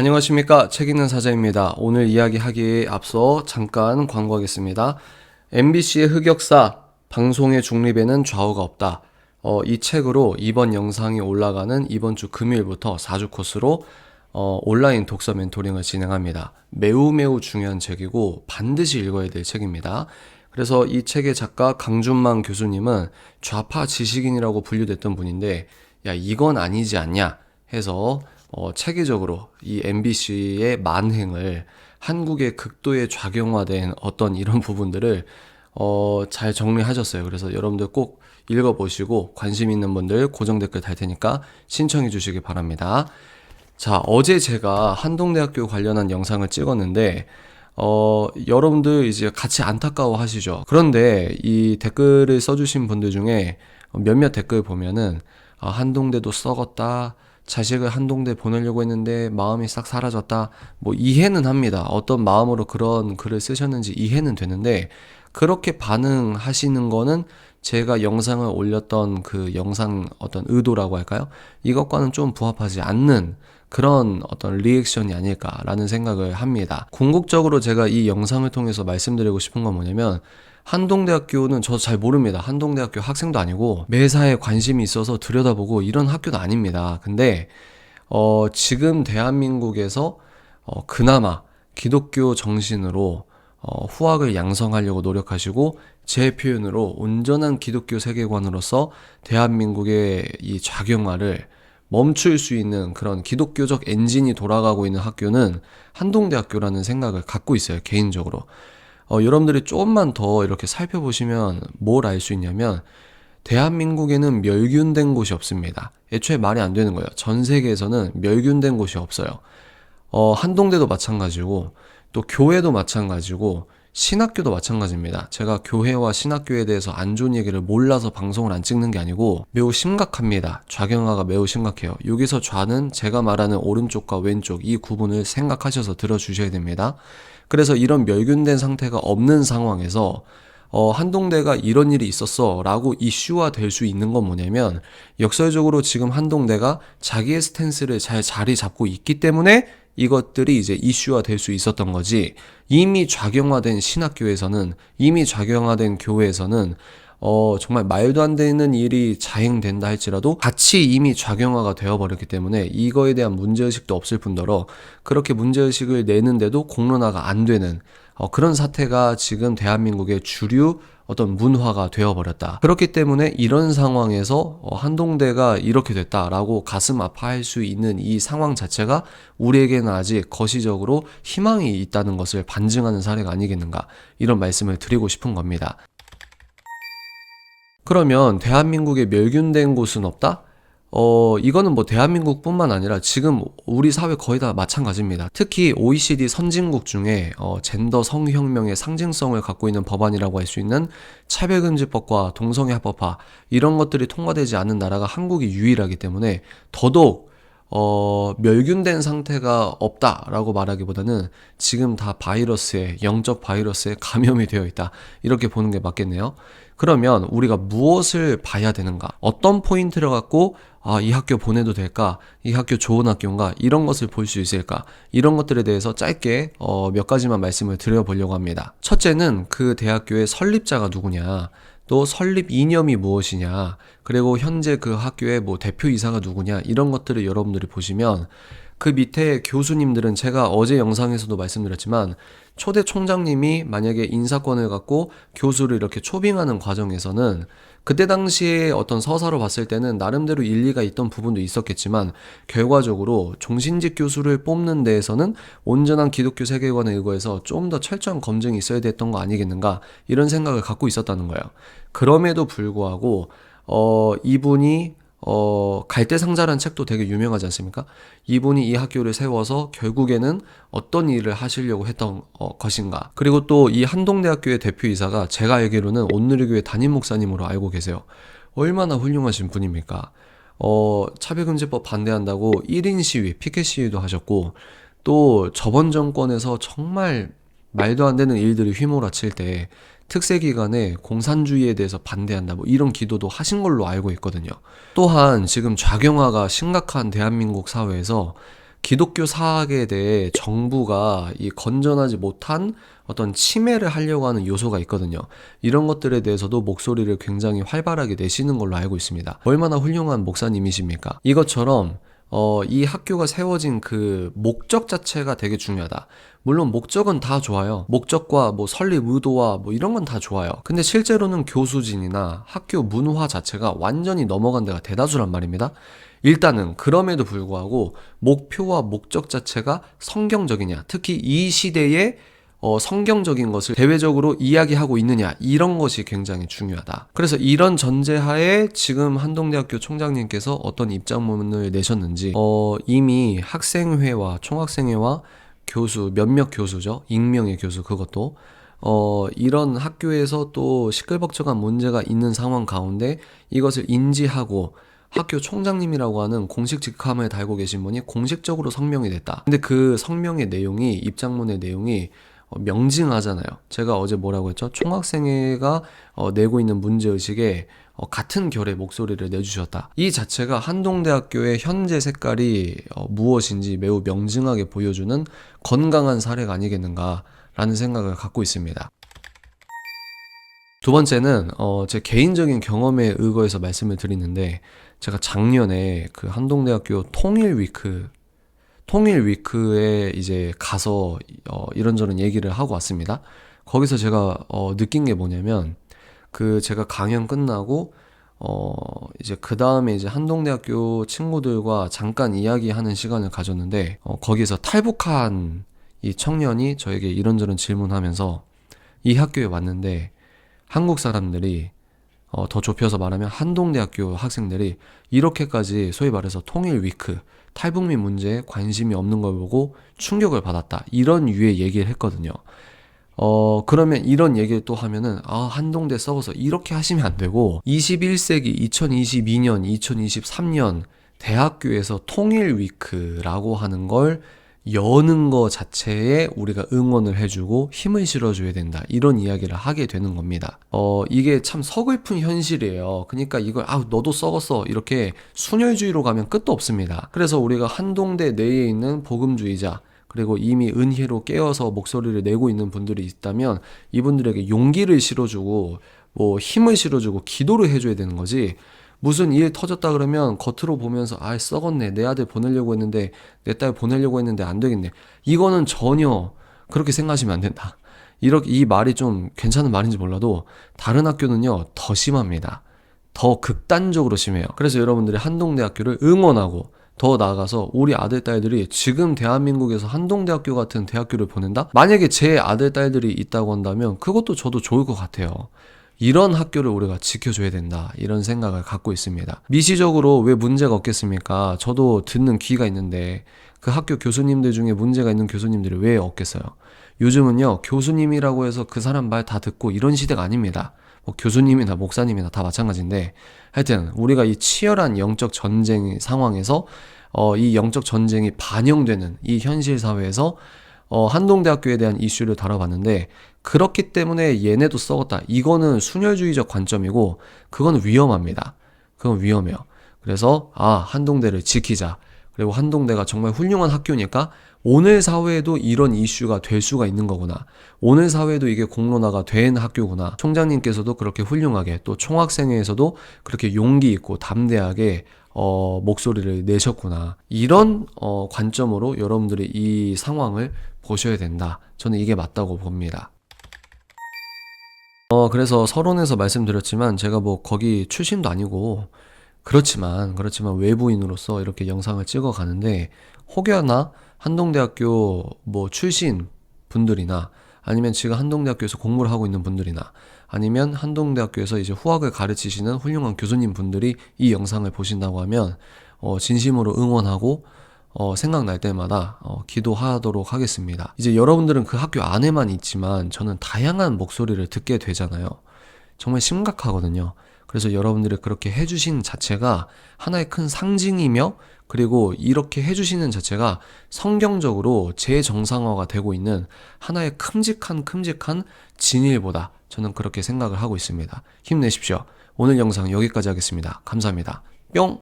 안녕하십니까. 책 읽는 사자입니다. 오늘 이야기하기에 앞서 잠깐 광고하겠습니다. MBC의 흑역사, 방송의 중립에는 좌우가 없다. 어, 이 책으로 이번 영상이 올라가는 이번 주 금요일부터 4주 코스로 어, 온라인 독서 멘토링을 진행합니다. 매우 매우 중요한 책이고 반드시 읽어야 될 책입니다. 그래서 이 책의 작가 강준만 교수님은 좌파 지식인이라고 분류됐던 분인데, 야, 이건 아니지 않냐 해서 어, 체계적으로 이 MBC의 만행을 한국의 극도에 좌경화된 어떤 이런 부분들을 어, 잘 정리하셨어요. 그래서 여러분들 꼭 읽어보시고 관심 있는 분들 고정 댓글 달 테니까 신청해 주시기 바랍니다. 자, 어제 제가 한동대학교 관련한 영상을 찍었는데, 어, 여러분들 이제 같이 안타까워 하시죠. 그런데 이 댓글을 써주신 분들 중에 몇몇 댓글 보면은, 아, 한동대도 썩었다. 자식을 한동대 보내려고 했는데 마음이 싹 사라졌다. 뭐 이해는 합니다. 어떤 마음으로 그런 글을 쓰셨는지 이해는 되는데 그렇게 반응하시는 거는 제가 영상을 올렸던 그 영상 어떤 의도라고 할까요? 이것과는 좀 부합하지 않는 그런 어떤 리액션이 아닐까라는 생각을 합니다. 궁극적으로 제가 이 영상을 통해서 말씀드리고 싶은 건 뭐냐면 한동대학교는 저잘 모릅니다. 한동대학교 학생도 아니고 매사에 관심이 있어서 들여다보고 이런 학교는 아닙니다. 근데 어, 지금 대한민국에서 어, 그나마 기독교 정신으로 어, 후학을 양성하려고 노력하시고 제 표현으로 온전한 기독교 세계관으로서 대한민국의 이 좌경화를 멈출 수 있는 그런 기독교적 엔진이 돌아가고 있는 학교는 한동대학교라는 생각을 갖고 있어요, 개인적으로. 어, 여러분들이 조금만 더 이렇게 살펴보시면 뭘 알 수 있냐면 대한민국에는 멸균된 곳이 없습니다. 애초에 말이 안 되는 거예요. 전 세계에서는 멸균된 곳이 없어요. 어, 한동대도 마찬가지고 또 교회도 마찬가지고 신학교도 마찬가지입니다. 제가 교회와 신학교에 대해서 안 좋은 얘기를 몰라서 방송을 안 찍는 게 아니고 매우 심각합니다. 좌경화가 매우 심각해요. 여기서 좌는 제가 말하는 오른쪽과 왼쪽 이 구분을 생각하셔서 들어주셔야 됩니다. 그래서 이런 멸균된 상태가 없는 상황에서 어, 한동대가 이런 일이 있었어 라고 이슈화 될 수 있는 건 뭐냐면 역설적으로 지금 한동대가 자기의 스탠스를 잘 자리 잡고 있기 때문에 이것들이 이제 이슈화 될 수 있었던 거지. 이미 좌경화된 신학교에서는 이미 좌경화된 교회에서는 어, 정말 말도 안 되는 일이 자행된다 할지라도 같이 이미 좌경화가 되어버렸기 때문에 이거에 대한 문제의식도 없을 뿐더러 그렇게 문제의식을 내는데도 공론화가 안 되는 어, 그런 사태가 지금 대한민국의 주류 어떤 문화가 되어버렸다. 그렇기 때문에 이런 상황에서 어, 한동대가 이렇게 됐다라고 가슴 아파할 수 있는 이 상황 자체가 우리에게는 아직 거시적으로 희망이 있다는 것을 반증하는 사례가 아니겠는가 이런 말씀을 드리고 싶은 겁니다. 그러면 대한민국에 멸균된 곳은 없다? 어, 이거는 뭐 대한민국뿐만 아니라 지금 우리 사회 거의 다 마찬가지입니다. 특히 OECD 선진국 중에 어, 젠더 성혁명의 상징성을 갖고 있는 법안이라고 할 수 있는 차별금지법과 동성애 합법화 이런 것들이 통과되지 않는 나라가 한국이 유일하기 때문에 더더욱 어, 멸균된 상태가 없다라고 말하기보다는 지금 다 바이러스에, 영적 바이러스에 감염이 되어 있다. 이렇게 보는 게 맞겠네요. 그러면 우리가 무엇을 봐야 되는가? 어떤 포인트를 갖고 아, 이 학교 보내도 될까? 이 학교 좋은 학교인가? 이런 것을 볼 수 있을까? 이런 것들에 대해서 짧게 어, 몇 가지만 말씀을 드려보려고 합니다. 첫째는 그 대학교의 설립자가 누구냐? 또 설립 이념이 무엇이냐, 그리고 현재 그 학교의 뭐 대표 이사가 누구냐, 이런 것들을 여러분들이 보시면 그 밑에 교수님들은 제가 어제 영상에서도 말씀드렸지만 초대 총장님이 만약에 인사권을 갖고 교수를 이렇게 초빙하는 과정에서는 그때 당시에 어떤 서사로 봤을 때는 나름대로 일리가 있던 부분도 있었겠지만 결과적으로 종신직 교수를 뽑는 데에서는 온전한 기독교 세계관에 의거해서 좀 더 철저한 검증이 있어야 됐던 거 아니겠는가 이런 생각을 갖고 있었다는 거예요. 그럼에도 불구하고 어 이분이 어, 갈대 상자라는 책도 되게 유명하지 않습니까? 이분이 이 학교를 세워서 결국에는 어떤 일을 하시려고 했던 어, 것인가. 그리고 또 이 한동대학교의 대표이사가 제가 알기로는 온누리교회 담임 목사님으로 알고 계세요. 얼마나 훌륭하신 분입니까? 어, 차별금지법 반대한다고 1인 시위, 피켓 시위도 하셨고, 또 저번 정권에서 정말 말도 안 되는 일들이 휘몰아칠 때 특세 기간에 공산주의에 대해서 반대한다 뭐 이런 기도도 하신 걸로 알고 있거든요. 또한 지금 좌경화가 심각한 대한민국 사회에서 기독교 사학에 대해 정부가 이 건전하지 못한 어떤 침해를 하려고 하는 요소가 있거든요. 이런 것들에 대해서도 목소리를 굉장히 활발하게 내시는 걸로 알고 있습니다. 얼마나 훌륭한 목사님이십니까? 이것처럼 어, 이 학교가 세워진 그 목적 자체가 되게 중요하다. 물론 목적은 다 좋아요. 목적과 뭐 설립 의도와 뭐 이런 건 다 좋아요. 근데 실제로는 교수진이나 학교 문화 자체가 완전히 넘어간 데가 대다수란 말입니다. 일단은 그럼에도 불구하고 목표와 목적 자체가 성경적이냐, 특히 이 시대에 어, 성경적인 것을 대외적으로 이야기하고 있느냐 이런 것이 굉장히 중요하다. 그래서 이런 전제하에 지금 한동대학교 총장님께서 어떤 입장문을 내셨는지 어, 이미 학생회와 총학생회와 교수 몇몇 교수죠 익명의 교수 그것도 어, 이런 학교에서 또 시끌벅적한 문제가 있는 상황 가운데 이것을 인지하고 학교 총장님이라고 하는 공식 직함을 달고 계신 분이 공식적으로 성명이 됐다. 근데 그 성명의 내용이 입장문의 내용이 어, 명징하잖아요. 제가 어제 뭐라고 했죠? 총학생회가 어, 내고 있는 문제의식에 어, 같은 결의 목소리를 내주셨다. 이 자체가 한동대학교의 현재 색깔이 어, 무엇인지 매우 명징하게 보여주는 건강한 사례가 아니겠는가라는 생각을 갖고 있습니다. 두 번째는 어, 제 개인적인 경험에 의거해서 말씀을 드리는데 제가 작년에 그 한동대학교 통일 위크 통일 위크에 이제 가서 어, 이런저런 얘기를 하고 왔습니다. 거기서 제가 어, 느낀 게 뭐냐면 그 제가 강연 끝나고 어 이제 그 다음에 이제 한동대학교 친구들과 잠깐 이야기하는 시간을 가졌는데 어, 거기서 탈북한 이 청년이 저에게 이런저런 질문하면서 이 학교에 왔는데 한국 사람들이 어, 더 좁혀서 말하면 한동대학교 학생들이 이렇게까지 소위 말해서 통일 위크 탈북민 문제에 관심이 없는 걸 보고 충격을 받았다. 이런 유의 얘기를 했거든요. 어, 그러면 이런 얘기를 또 하면은, 아, 한동대 썩어서 이렇게 하시면 안 되고, 21세기, 2022년, 2023년, 대학교에서 통일 위크라고 하는 걸 여는 거 자체에 우리가 응원을 해주고 힘을 실어줘야 된다. 이런 이야기를 하게 되는 겁니다. 어, 이게 참 서글픈 현실이에요. 그러니까 이걸, 아, 너도 썩었어. 이렇게 순혈주의로 가면 끝도 없습니다. 그래서 우리가 한동대 내에 있는 복음주의자, 그리고 이미 은혜로 깨어서 목소리를 내고 있는 분들이 있다면 이분들에게 용기를 실어주고 뭐 힘을 실어주고 기도를 해줘야 되는 거지. 무슨 일 터졌다 그러면 겉으로 보면서 아 썩었네. 내 아들 보내려고 했는데 내 딸 보내려고 했는데 안 되겠네. 이거는 전혀 그렇게 생각하시면 안 된다. 이렇게 이 말이 좀 괜찮은 말인지 몰라도 다른 학교는요 더 심합니다. 더 극단적으로 심해요. 그래서 여러분들이 한동대학교를 응원하고 더 나아가서 우리 아들 딸들이 지금 대한민국에서 한동대학교 같은 대학교를 보낸다? 만약에 제 아들 딸들이 있다고 한다면 그것도 저도 좋을 것 같아요. 이런 학교를 우리가 지켜줘야 된다. 이런 생각을 갖고 있습니다. 미시적으로 왜 문제가 없겠습니까? 저도 듣는 귀가 있는데 그 학교 교수님들 중에 문제가 있는 교수님들이 왜 없겠어요? 요즘은요, 교수님이라고 해서 그 사람 말 다 듣고 이런 시대가 아닙니다. 뭐 교수님이나 목사님이나 다 마찬가지인데 하여튼 우리가 이 치열한 영적 전쟁 상황에서 어, 이 영적 전쟁이 반영되는 이 현실 사회에서 어, 한동대학교에 대한 이슈를 다뤄봤는데 그렇기 때문에 얘네도 썩었다. 이거는 순혈주의적 관점이고 그건 위험합니다. 그건 위험해요. 그래서 아 한동대를 지키자. 그리고 한동대가 정말 훌륭한 학교니까 오늘 사회에도 이런 이슈가 될 수가 있는 거구나. 오늘 사회에도 이게 공론화가 된 학교구나. 총장님께서도 그렇게 훌륭하게 또 총학생회에서도 그렇게 용기 있고 담대하게 어, 목소리를 내셨구나. 이런 어, 관점으로 여러분들이 이 상황을 보셔야 된다. 저는 이게 맞다고 봅니다. 어, 그래서 서론에서 말씀드렸지만 제가 뭐 거기 출신도 아니고 그렇지만 그렇지만 외부인으로서 이렇게 영상을 찍어 가는데 혹여나 한동대학교 뭐 출신 분들이나 아니면 지금 한동대학교에서 공부를 하고 있는 분들이나 아니면 한동대학교에서 이제 후학을 가르치시는 훌륭한 교수님 분들이 이 영상을 보신다고 하면 어, 진심으로 응원하고 어, 생각날 때마다 어, 기도하도록 하겠습니다. 이제 여러분들은 그 학교 안에만 있지만 저는 다양한 목소리를 듣게 되잖아요. 정말 심각하거든요. 그래서 여러분들이 그렇게 해주신 자체가 하나의 큰 상징이며 그리고 이렇게 해주시는 자체가 성경적으로 재정상화가 되고 있는 하나의 큼직한 큼직한 진일보다 저는 그렇게 생각을 하고 있습니다. 힘내십시오. 오늘 영상 여기까지 하겠습니다. 감사합니다. 뿅!